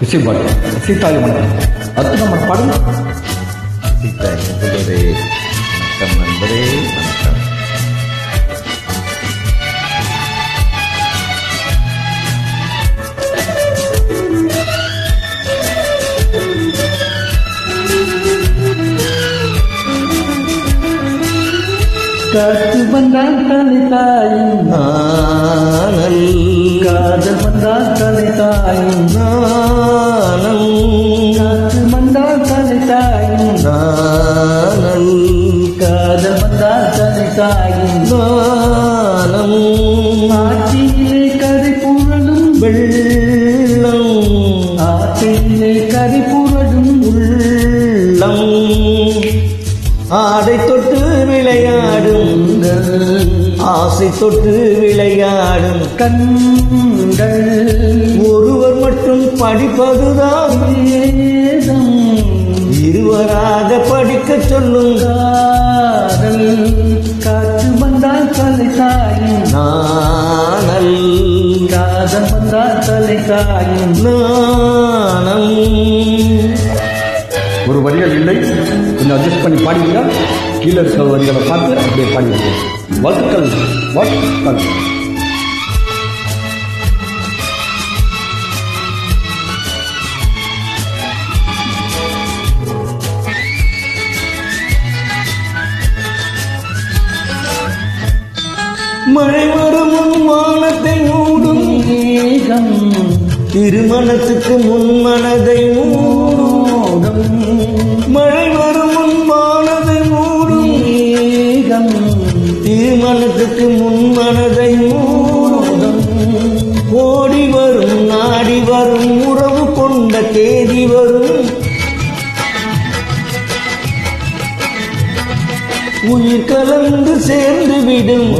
இசை பாட்டு சீதாய் மனம் அத்து நம்ம பாடுங்க சீதா என்பதே வணக்கம் நண்பரே வணக்கம். காற்று வந்தால் தலை தாயும். காதல் வந்தால் தலை தாயும். வந்தால் தாயும் நானம் ஆற்றிலே கரை புரளும் வெள்ளம் ஆற்றிலே கரை புரளும் உள்ளம். ஆடை தொட்டு விளையாடும் ஆசை தொட்டு விளையாடும் கண்கள். ஒருவர் மட்டும் படிப்பதுதான் வேதம். இருவராக படிக்க சொல்லும் காதல். காற்று வந்தால் தலை தாயும். நானல் காதல் வந்தால் தலை தாயும். நாணம் ஒரு வரிகள் இல்லை. கொஞ்சம் அட்ஜஸ்ட் பண்ணி பாடிங்க கீழே இருக்கிற வரிகளை பார்த்து அப்படியே பாடிங்க வாழ்த்துக்கள். வாழ்த்துக்கள். மழை வரும் வானத்தை மூடும் மேகம். திருமணத்துக்கு முன் மனதை மூடும். மழை வரும் வானதை மூடும் மேகம். திருமணத்துக்கு முன் மனதை மூடும். ஓடி வரும் நாடி வரும் உறவு கொண்ட தேதி வரும். உயிர் கலந்து சேர்ந்து விடும்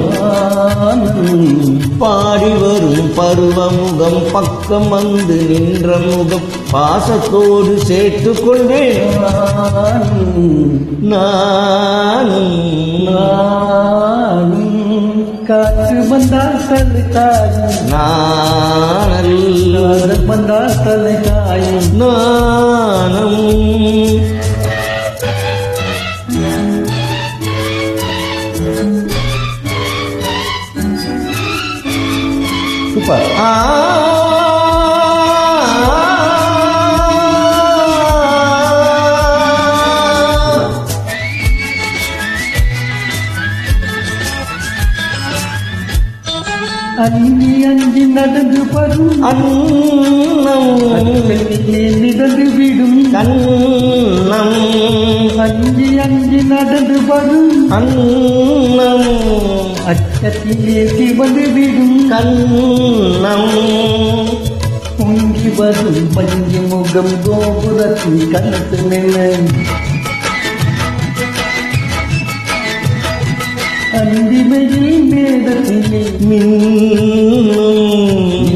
பாடி வரும் பருவமுகம் பக்கம் வந்து நின்ற முகம் பாசத்தோடு சேர்த்துக் கொள்வேன். நானும் நானும் காற்று வந்தால் தலை தாயும் நானல் வந்தால் தலை தாயும் நானும் சூப்பர். அஞ்சி அஞ்சி நடந்து வரும் அன்னம். மிதந்து விடும். கண்ணம் அஞ்சி அஞ்சி நடந்து வரும் அன்னம். அச்சத்திலே சிவந்து விடும் கண்ணம். பொங்கி வரும் பஞ்சு முகம் கோபுரத்தில் கண்ணத்து நின்று அந்திமையில் மேதத்திலே மின்னும்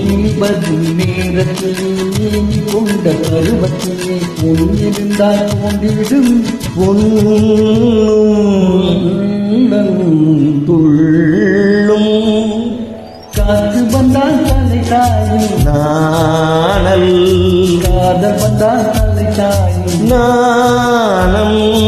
நீபதும் நேரத்திலே நீ கொண்ட பருவத்திலே பொன்னிருந்தால் தோன்றிவிடும் பொன்னும் துள்ளும் காற்று வந்தால் தலை தாயும் நாணல். காதல் வந்தால் தலை தாயும் நாணம்.